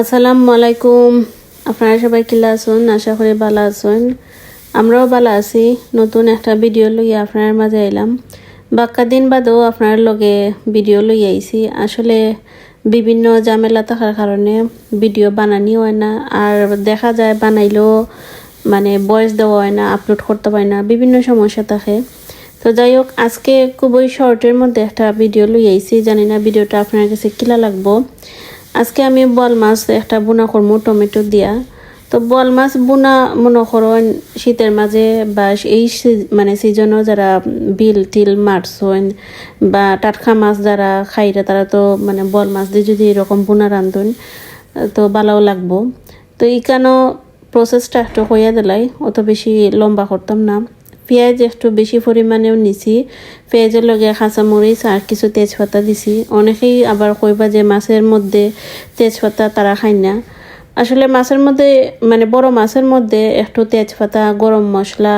আসসালামু আলাইকুম। আপনারা সবাই কিলা আছেন? আশা করি ভালো আছেন। আমরাও ভালো আছি। নতুন একটা ভিডিও লইয়া আপনার মাঝে এলাম। বাক্কা দিন বাদেও আপনার লগে ভিডিও লই আইছি। আসলে বিভিন্ন ঝামেলা থাকার কারণে ভিডিও বানানি হয় না। আর দেখা যায় বানাইলেও মানে ভয়েস দেওয়া হয় না আপলোড করতে পারি না। বিভিন্ন সমস্যা থাকে। তো যাই হোক, আজকে খুবই শর্টের মধ্যে একটা ভিডিও লই আইছি। জানি না ভিডিওটা আপনার কাছে কিলা লাগবো। আজকে আমি বল মাছ একটা বোনা করব টমেটো দিয়া। তো বল মাছ বোনা মনে করেন শীতের মাঝে বা এই মানে সিজনও যারা বিল টিল মারছেন বা টাটকা মাছ যারা খাইরা, তারা তো মানে বল মাছ দিয়ে যদি এরকম বোনা রান্ধুন তো ভালোও লাগবো। তো ইকানো প্রসেসটা একটু হইয়া দিলাই, অত বেশি লম্বা করতাম না। পেঁয়াজ একটু বেশি পরিমাণেও নিছি। পেঁয়াজের লগে কাঁচামরিচ আর কিছু তেজপাতা দিছি। অনেকেই আবার কইবা যে মাছের মধ্যে তেজপাতা তারা খায় না। আসলে মাছের মধ্যে মানে বড় মাছের মধ্যে একটু তেজপাতা, গরম মশলা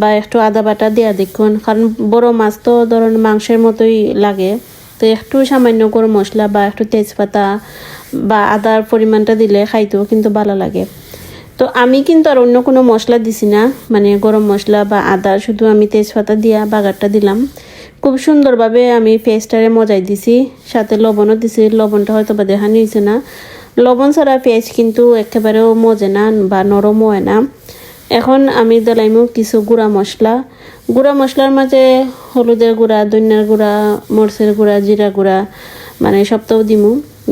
বা একটু আদা বাটা দেওয়া দেখুন। কারণ বড় মাছ তো ধরুন মাংসের মতোই লাগে। তো একটু সামান্য গরম মশলা বা একটু তেজপাতা বা আদার পরিমাণটা দিলে খাইতেও কিন্তু ভালো লাগে। তো আমি কিন্তু আর অন্য কোনো মশলা দিছি না। মানে গরম মশলা বা আদা, শুধু আমি তেজপাতা দিয়া বাগারটা দিলাম। খুব সুন্দরভাবে আমি পেঁয়াজটারে মজাই দিছি, সাথে লবণও দিছি। লবণটা হয়তো বা দেখানি হয়েছে না। লবণ ছাড়া পেঁয়াজ কিন্তু একেবারেও মজে না বা নরমও হয় না। এখন আমি দিলাইমু কিছু গুঁড়া মশলা। গুঁড়া মশলার মাঝে হলুদের গুঁড়া, ধনিয়ার গুঁড়া, মরচের গুঁড়া জিরা গুঁড়া মানে সবটাও দিমু।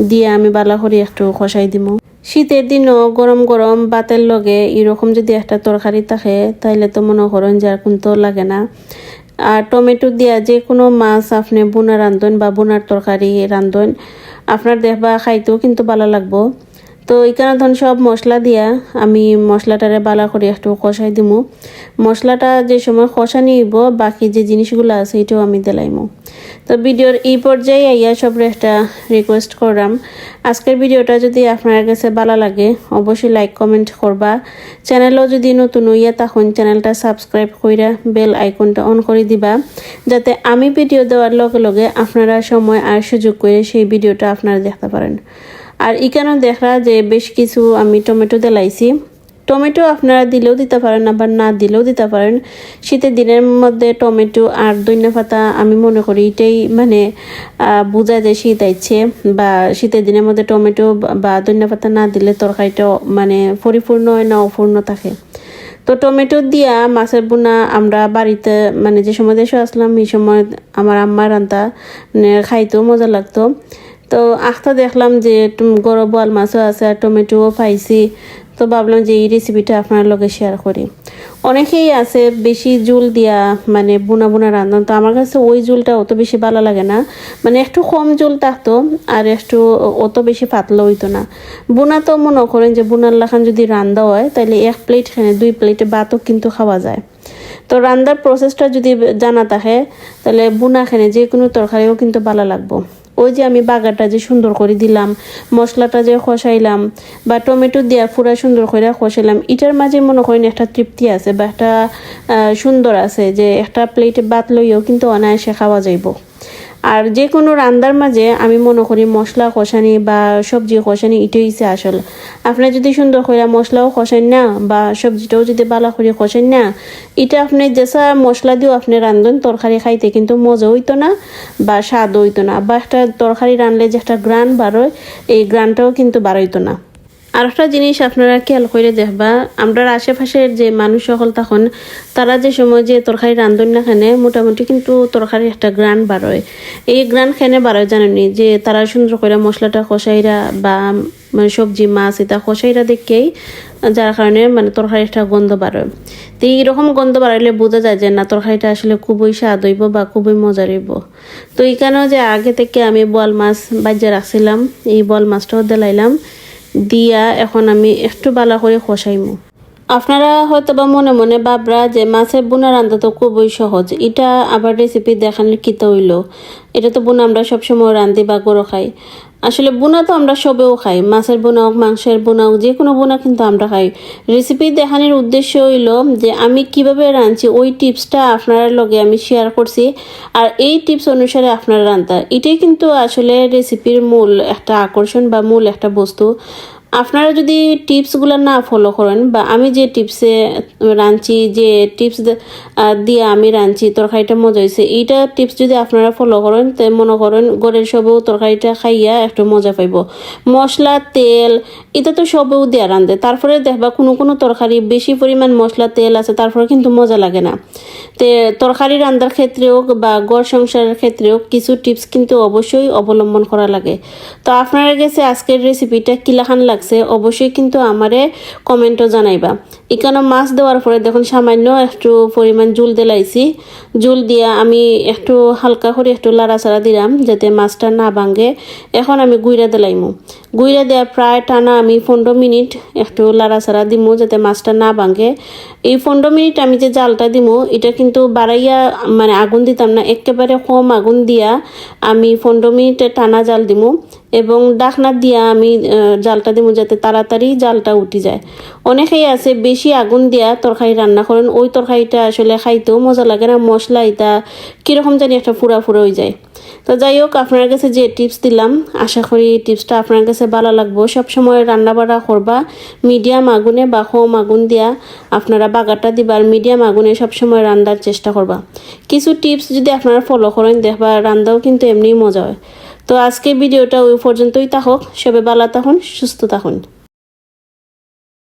দিয়ে আমি বালা করে একটু কষাই দিমু। শীতের দিনও গরম গরম বাতের লগে এরকম যদি একটা তরকারি থাকে, তাইলে তো মনে করেন যে আর কিন্তু লাগে না। আর টমেটো দিয়া যে কোনো মাছ আপনি বোনা রান্ধন বা বোনার তরকারি রান্ধন, আপনার দেখবা খাইতেও কিন্তু ভালো লাগবো। তো এখানে ধরুন সব মশলা দিয়া আমি মশলাটারে বালা করে একটু কষাই দিমু। মশলাটা যে সময় কষানি হইব বাকি যে জিনিসগুলো আছে এটাও আমি দিলাইমু। তো ভিডিওর এই পর্যায়ে আইয়া সব একটা রিকোয়েস্ট করলাম। আজকের ভিডিওটা যদি আপনার কাছে ভালো লাগে, অবশ্যই লাইক কমেন্ট করবা। চ্যানেলও যদি নতুন হইয়া তখন চ্যানেলটা সাবস্ক্রাইব কইরা বেল আইকনটা অন করে দিবা, যাতে আমি ভিডিও দেওয়ার লগে লগে আপনারা সময় আর সুযোগ করে সেই ভিডিওটা আপনারা দেখতে পারেন। আর এখানেও দেখা যে বেশ কিছু আমি টমেটো দিলাইছি। টমেটো আপনারা দিলেও দিতে পারেন, আবার না দিলেও দিতে পারেন। শীতের দিনের মধ্যে টমেটো আর দৈন্য পাতা আমি মনে করি এটাই মানে বোঝা যায় শীত আইছে বা শীতের দিনের মধ্যে টমেটো বা দৈন্য পাতা না দিলে তরকারিটা মানে পরিপূর্ণ হয় না, অপূর্ণ থাকে। তো টমেটো দিয়া মাছের বোনা আমরা বাড়িতে মানে যে সময় দেশে আসলাম, এই সময় আমার আম্মা রান্তা মানে খাইতেও মজা লাগতো। তো আখটা দেখলাম যে গরম বোয়াল মাছও আছে আর টমেটোও পাইছি। তো ভাবলাম যে এই রেসিপিটা আপনার লগে শেয়ার করি। অনেকেই আছে বেশি জুল দিয়া মানে বুনা বুনা রান্ধন তো আমার কাছে ওই জুলটা অত বেশি ভালো লাগে না। মানে একটু কম জুল থাকতো আর একটু অত বেশি পাতলা হইতো না। বুনা তো মনে করেন যে বুনার লাখান যদি রান্দা হয় তাহলে এক প্লেট দুই প্লেটে ভাতও কিন্তু খাওয়া যায়। তো রান্নার প্রসেসটা যদি জানা থাকে তাহলে বুনা খানে যে কোনো তরকারিও কিন্তু ভালো লাগবো। ওই যে আমি বাগাটা যে সুন্দর করে দিলাম, মশলাটা যে খসাইলাম বা টমেটো দিয়া পুরা সুন্দর করে খসাইলাম, এটার মাঝে মনে করেন একটা তৃপ্তি আছে বা একটা সুন্দর আছে যে একটা প্লেটে বাদ লইও কিন্তু অনায়াসে খাওয়া যাইব। আর যে কোনো রান্নার মাঝে আমি মনে করি মশলা কষানি বা সবজি কষানি এটাই হচ্ছে আসল। আপনি যদি সুন্দর করে মশলাও কষেন না বা সবজিটাও যদি বালা করে কষেন না, এটা আপনি যেসা মশলা দিয়েও আপনি রান্ধন তরকারি খাইতে কিন্তু মজা হইতো না বা স্বাদ হইতো না। বা একটা তরকারি রানলে যে একটা গ্রান বাড়য় এই গ্রানটাও কিন্তু বাড়াইতো না। আর একটা জিনিস আপনারা খেয়াল করে দেখবা, আমরা আশেপাশের যে মানুষ সকল তখন, তারা যে সময় যে তরকারি রান্ধন না খানে মোটামুটি কিন্তু তরকারি একটা গ্রান বাড়য়। এই গ্রান খেনে বাড়য় জানেনি যে তারা সুন্দর করে মশলাটা কষাইরা বা মানে সবজি, মাছ এটা কষাইরা দেখেই, যার কারণে মানে তরকারি একটা গন্ধ বাড়য়। তো এইরকম গন্ধ বাড়াইলে বোঝা যায় যে না, তরকারিটা আসলে খুবই স্বাদ হইব বা খুবই মজা হইব। তো এইখানেও যে আগে থেকে আমি বল মাছ বাজ্যে রাখছিলাম, এই বল মাছটাও দিলাইলাম। দিয়া এখন আমি একটু ভালো করে খসাইমু। আপনারা হয়তো বা মনে মনে বাবরা যে মাছের বোনা রান্ধা তো খুবই সহজ। এটা আবার রেসিপি দেখানোর কিতা হইল এটা তো বোনা আমরা সবসময় রান্ধি বা গরো খাই। আসলে বোনা তো আমরা সবেও খাই। মাছের বোনা হোক, মাংসের বোনা হোক যে কোনো বোনা কিন্তু আমরা খাই। রেসিপি দেখানোর উদ্দেশ্য হইল যে আমি কীভাবে রাঁধছি, ওই টিপসটা আপনার লগে আমি শেয়ার করছি। আর এই টিপস অনুসারে আপনারা রান্তা। এটাই কিন্তু আসলে রেসিপির মূল একটা আকর্ষণ বা মূল একটা বস্তু। আপনারা যদি টিপসগুলো না ফলো করেন বা আমি যে টিপসে রাঁধছি, যে টিপস দিয়ে আমি রাঁধছি, তরকারিটা মজা হয়েছে এইটা টিপস যদি আপনারা ফলো করেন, তো মনে করেন গড়ের সবেও তরকারিটা খাইয়া একটু মজা পাইব। মশলা, তেল, এটা তো সবেও দেওয়া রাঁধে, তারপরে দেখবা কোনো কোনো তরকারি বেশি পরিমাণ মশলা, তেল আছে, তারপরে কিন্তু মজা লাগে না। তে তরকারি রান্নার ক্ষেত্রেও বা গড় সংসারের ক্ষেত্রেও কিছু টিপস কিন্তু অবশ্যই অবলম্বন করা লাগে। তো আপনারা গেছে আজকের রেসিপিটা কিলাখান লাগছে? অবশ্যই কিন্তু আমারে কমেন্টও জানাইবা। এখানে মাছ দেওয়ার পরে দেখুন সামান্য একটু পরিমাণ জুল দিলাইছি। জুল দিয়া আমি একটু হালকা করে একটু লাড়াচাড়া দিলাম যাতে মাছটা না ভাঙে। এখন আমি গুইরা দিলাইমু। গুইরা দেওয়া প্রায় টানা আমি পনেরো মিনিট একটু লাড়াচাড়া দিমু যাতে মাছটা না ভাঙে। এই পনেরো মিনিট আমি যে জালটা দিমু, এটা কিন্তু বাড়াইয়া মানে আগুন দিতাম না, একেবারে কম আগুন দিয়া আমি পনেরো মিনিটে টানা জাল দিমু। এবং ডাকনা দিয়া আমি জালটা দিমু যাতে তাড়াতাড়ি জালটা উঠি যায়। অনেকেই আছে বেশি আগুন দিয়া তরকারি রান্না করেন, ওই তরকারিটা আসলে খাইতেও মজা লাগে না, মশলা এটা কীরকম জানি একটা ফুরা ফুরা হয়ে যায়। তো যাই হোক, আপনার কাছে যে টিপস দিলাম, আশা করি টিপসটা আপনার কাছে ভালো লাগবো। সবসময় রান্না বাড়া করবা, মিডিয়াম আগুনে বা কম আগুন দিয়া আপনারা বাগারটা দিবার মিডিয়াম আগুনে সবসময় রান্নার চেষ্টা করবা। কিছু টিপস যদি আপনারা ফলো করেন, দেখবা রান্নাও কিন্তু এমনিই মজা হয়। তো আজকে ভিডিওটা ওই পর্যন্তই থাকুক সবে ভালো থাকুন সুস্থ থাকুন।